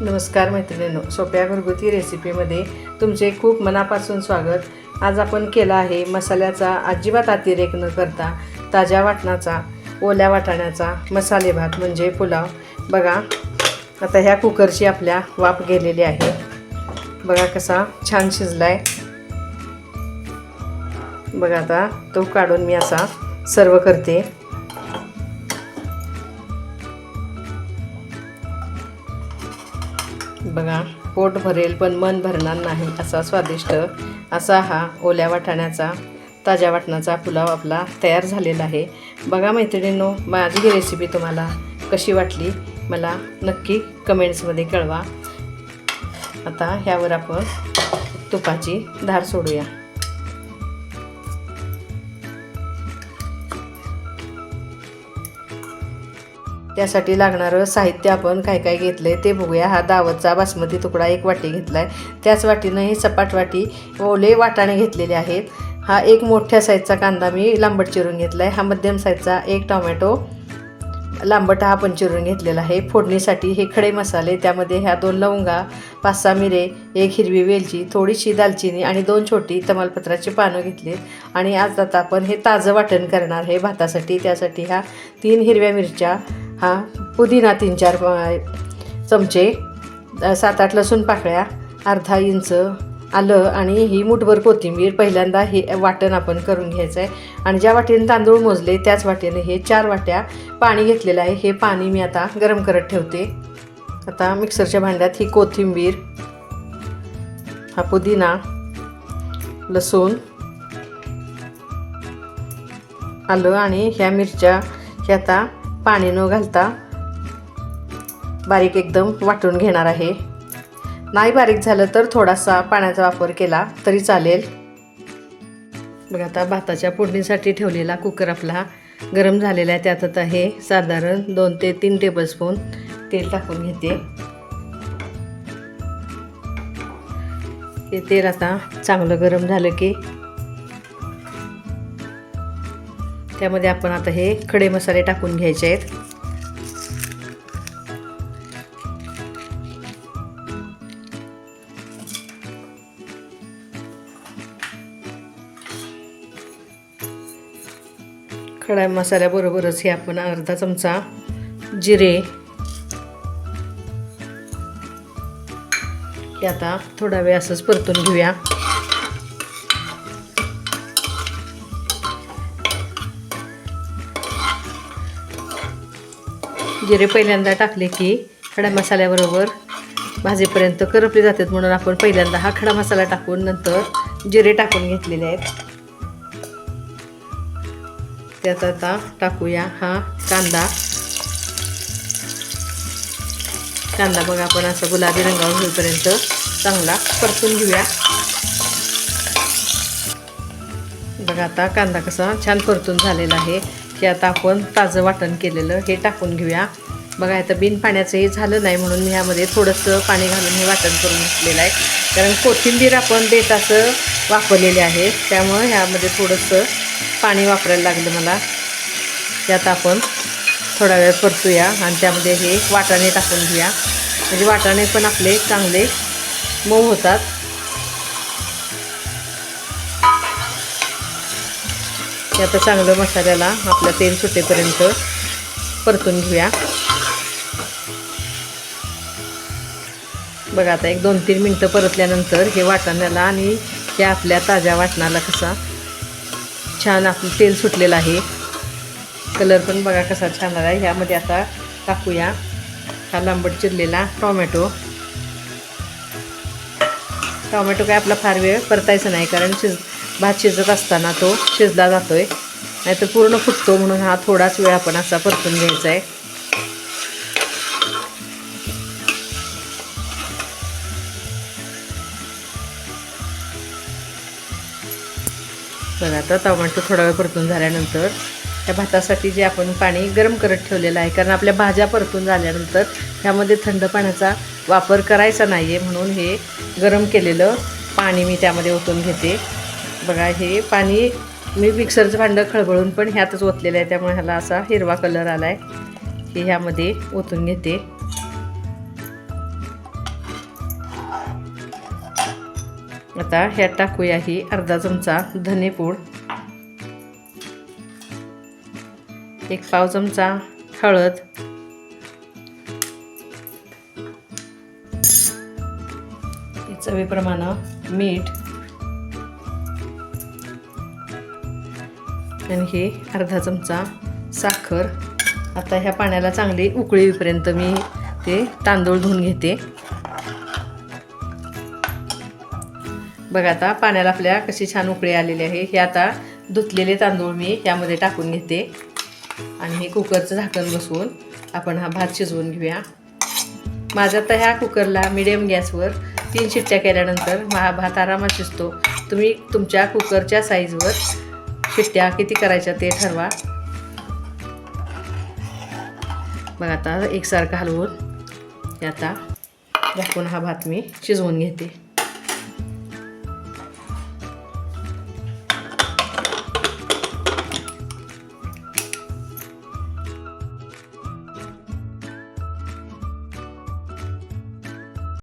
नमस्कार मैत्रिणींनो सोप्या घरगुती रेसिपीमध्ये तुमचे खूप मनापासून स्वागत. आज आपण केला आहे मसाल्याचा अजिबात अतिरेक न करता ताज्या वाटणाचा ओल्या वाटाण्याचा मसाले भात म्हणजे पुलाव. बघा आता ह्या कुकरची आपल्या वाफ गेलेली आहे. बघा कसा छान शिजला आहे बघा आता तो काढून मी असा सर्व करते. बघा पोट भरेल पण मन भरणार नाही असा स्वादिष्ट असा हा ओल्या वाटाण्याचा ताज्या वाटणाचा पुलाव आपला तयार झालेला आहे. बघा मैत्रिणींनो माझी ही रेसिपी तुम्हाला कशी वाटली मला नक्की कमेंट्समध्ये कळवा. आता ह्यावर आपण तुपाची धार सोडूया. त्यासाठी लागणारं साहित्य आपण काय काय घेतलं आहे ते बघूया. हा दावतचा बासमती तुकडा एक वाटी घेतला आहे त्याच वाटीनं ही सपाट वाटी ओले वाटाणे घेतलेले आहेत. हा एक मोठ्या साईजचा कांदा मी लांबट चिरून घेतला आहे हा मध्यम साईजचा एक टोमॅटो लांबट हा पण चिरून घेतलेला आहे. फोडणीसाठी हे खडे मसाले त्यामध्ये ह्या दोन लवंगा पाच सहा मिरे एक हिरवी वेलची थोडीशी दालचिनी आणि दोन छोटी तमालपत्राची पानं घेतली आणि आज आता आपण हे ताजं वाटण करणार आहे भातासाठी. त्यासाठी ह्या तीन हिरव्या मिरच्या हा पुदिना तीन चार चमचे सात आठ लसूण पाकळ्या अर्धा इंच आलं आणि ही मुठभर कोथिंबीर पहिल्यांदा हे वाटण आपण करून घ्यायचं आहे आणि ज्या वाटेने तांदूळ मोजले त्याच वाटेने हे चार वाट्या पाणी घेतलेलं आहे. हे पाणी मी आता गरम करत ठेवते. आता मिक्सरच्या भांड्यात ही कोथिंबीर हा पुदिना लसूण आलं आणि ह्या मिरच्या हे आता पाणी न घालता बारीक एकदम वाटून घेणार आहे. नाही बारीक झालं तर थोडासा पाण्याचा वापर केला तरी चालेल. बघा आता भाताच्या फोडणीसाठी ठेवलेला कुकर आपला गरम झालेला आहे. त्यात आता हे साधारण दोन ते तीन टेबलस्पून तेल टाकून घेते. हे तेल आता चांगलं गरम झालं की त्यामध्ये आपण आता हे खडे मसाले टाकून घ्यायचे आहेत. खडा मसाल्याबरोबरच हे आपण अर्धा चमचा जिरे हे आता थोडा वेळ असंच परतून घेऊया. जिरे पहिल्यांदा टाकले की खडा मसाल्याबरोबर भाजीपर्यंत करपले जातात म्हणून आपण पहिल्यांदा हा खडा मसाला टाकून नंतर जिरे टाकून घेतलेले आहेत. त्यात आता टाकूया हा कांदा. कांदा बघा आपण असं गुलाबी रंगावर होईपर्यंत चांगला परतून घेऊया. बघा आता कांदा कसा छान परतून झालेला आहे. की आता आपण ताजं वाटण केलेलं हे टाकून घेऊया. बघा आता बिन पाण्याचं हे झालं नाही म्हणून मी ह्यामध्ये थोडंसं पाणी घालून हे वाटण करून घेतलेलं आहे. कारण कोथिंबीर आपण देठाचं वापरलेले आहे त्यामुळं ह्यामध्ये थोडंसं पाणी वापरायला लागलं मला. त्यात आपण थोडा वेळ परतूया आणि त्यामध्ये हे वाटाणे टाकून घेऊया. म्हणजे वाटाणे पण आपले चांगले मऊ होतात. हे आता चांगलं मसाल्याला आपल्या तेल सुटेपर्यंत परतून घेऊया. बघा आता एक दोन तीन मिनटं परतल्यानंतर हे वाटाण्याला आणि हे आपल्या ताज्या वाटणाला कसा छान आपलं तेल सुटलेलं आहे. कलर पण बघा कसा छान आला आहे ह्यामध्ये आता टाकूया हा लांबट चिरलेला टॉमॅटो. टॉमॅटो काय आपला फार वेळ परतायचं नाही कारण शिज भात शिजत असताना तो शिजला जातो आहे नाहीतर पूर्ण फुटतो म्हणून हा थोडाच वेळ आपण असा परतून घ्यायचा आहे. बघा आता टोमॅटो थोडा वेळ परतून झाल्यानंतर त्या भातासाठी जे आपण पाणी गरम करत ठेवलेलं आहे कारण आपल्या भाज्या परतून झाल्यानंतर त्यामध्ये थंड पाण्याचा वापर करायचा नाही आहे म्हणून हे गरम केलेलं पाणी मी त्यामध्ये ओतून घेते. बघा हे पाणी मी मिक्सरचं भांडं खळबळून पण ह्यातच ओतलेलं आहे त्यामुळे ह्याला असा हिरवा कलर आला आहे हे ह्यामध्ये ओतून घेते. आता ह्यात टाकूया ही अर्धा चमचा धनेपूड एक पाव चमचा हळद. चवीप्रमाणे मीठ. आणि हे अर्धा चमचा साखर. आता ह्या पाण्याला चांगली उकळी येईपर्यंत मी ते तांदूळ धुवून घेते. बघा आता पाण्याला आपल्या कशी छान उकळी आलेली आहे. हे आता धुतलेले तांदूळ मी यामध्ये टाकून घेते. आणि हे कुकरचं झाकण बसवून आपण हा भात शिजवून घेऊया. माझा तर ह्या कुकरला मिडियम गॅसवर तीन शिट्ट्या केल्यानंतर हा भात आरामात शिजतो. तुम्ही तुमच्या कुकरच्या साईजवर शिट्ट्या किती करायच्या ते ठरवा. बघा आता एकसारखं हलवून आता दाखवून हा भात मी शिजवून घेते.